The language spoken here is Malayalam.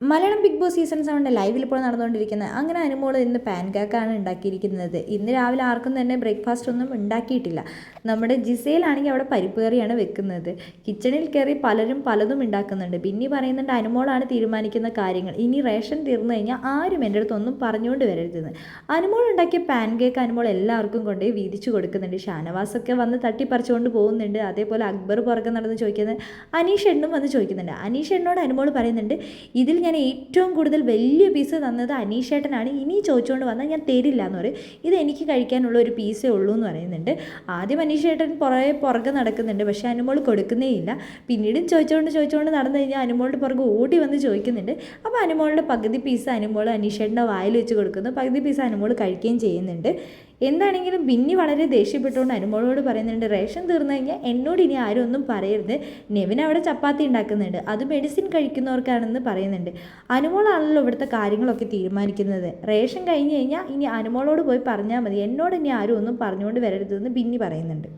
മലയാളം ബിഗ് ബോസ് സീസൺ സെവന്റെ ലൈവിൽ ഇപ്പോൾ നടന്നുകൊണ്ടിരിക്കുന്നത് അങ്ങനെ അനുമോൾ ഇന്ന് പാൻ കേക്കാണ് ഉണ്ടാക്കിയിരിക്കുന്നത്. ഇന്ന് രാവിലെ ആർക്കും തന്നെ ബ്രേക്ക്ഫാസ്റ്റ് ഒന്നും ഉണ്ടാക്കിയിട്ടില്ല. നമ്മുടെ ജിസയിലാണെങ്കിൽ അവിടെ പരിപ്പ് കറിയാണ് വെക്കുന്നത്. കിച്ചണിൽ കയറി പലരും പലതും ഉണ്ടാക്കുന്നുണ്ട്. പിന്നെ പറയുന്നുണ്ട് അനുമോളാണ് തീരുമാനിക്കുന്ന കാര്യങ്ങൾ. ഇനി റേഷൻ തീർന്നു കഴിഞ്ഞാൽ ആരും എന്റെ അടുത്തൊന്നും പറഞ്ഞുകൊണ്ട് വരരുതെന്ന്. അനുമോൾ ഉണ്ടാക്കിയ പാൻ കേക്ക് അനുമോൾ എല്ലാവർക്കും കൊണ്ടുപോയി വീതിച്ചു കൊടുക്കുന്നുണ്ട്. ഷാനവാസൊക്കെ വന്ന് തട്ടിപ്പറിച്ചുകൊണ്ട് പോകുന്നുണ്ട്. അതേപോലെ അക്ബർ പുറകെ നടന്ന് ചോദിക്കുന്നത് അനീഷ് എണ്ണും വന്ന് ചോദിക്കുന്നുണ്ട്. അനീഷ് എണ്ണോട് അനുമോൾ പറയുന്നുണ്ട് ഇതിൽ ഞാൻ ഏറ്റവും കൂടുതൽ വലിയ പീസ് തന്നത് അനീഷേട്ടനാണ്. ഇനി ചോദിച്ചുകൊണ്ട് വന്നാൽ ഞാൻ തരില്ല എന്ന് പറയും. ഇത് എനിക്ക് കഴിക്കാനുള്ള ഒരു പീസേ ഉള്ളൂ എന്ന് പറയുന്നുണ്ട്. ആദ്യം അനീഷേട്ടൻ പുറകെ പുറകെ നടക്കുന്നുണ്ട്. പക്ഷേ അനുമോൾ കൊടുക്കുന്നേ ഇല്ല. പിന്നീടും ചോദിച്ചുകൊണ്ട് ചോദിച്ചുകൊണ്ട് നടന്നു കഴിഞ്ഞാൽ അനുമോളുടെ പുറകെ ഓടി വന്ന് ചോദിക്കുന്നുണ്ട്. അപ്പോൾ അനുമോളുടെ പകുതി പീസ് അനുമോൾ അനീഷേട്ടന്റെ വായിൽ വെച്ച് കൊടുക്കുന്നു. പകുതി പീസ് അനുമോൾ കഴിക്കുകയും ചെയ്യുന്നുണ്ട്. എന്താണെങ്കിലും ബിന്നി വളരെ ദേഷ്യപ്പെട്ടുകൊണ്ട് അനുമോളോട് പറയുന്നുണ്ട് റേഷൻ തീർന്നു കഴിഞ്ഞാൽ എന്നോട് ഇനി ആരും ഒന്നും പറയരുത്. നെവിൻ അവിടെ ചപ്പാത്തി ഉണ്ടാക്കുന്നുണ്ട്. അത് മെഡിസിൻ കഴിക്കുന്നവർക്കാണെന്ന് പറയുന്നുണ്ട്. അനുമോളാണല്ലോ ഇവിടുത്തെ കാര്യങ്ങളൊക്കെ തീരുമാനിക്കുന്നത്. റേഷൻ കഴിഞ്ഞ് കഴിഞ്ഞാൽ ഇനി അനുമോളോട് പോയി പറഞ്ഞാൽ മതി. എന്നോട് ഇനി ആരും ഒന്നും പറഞ്ഞുകൊണ്ട് വരരുതെന്ന് ബിന്നി പറയുന്നുണ്ട്.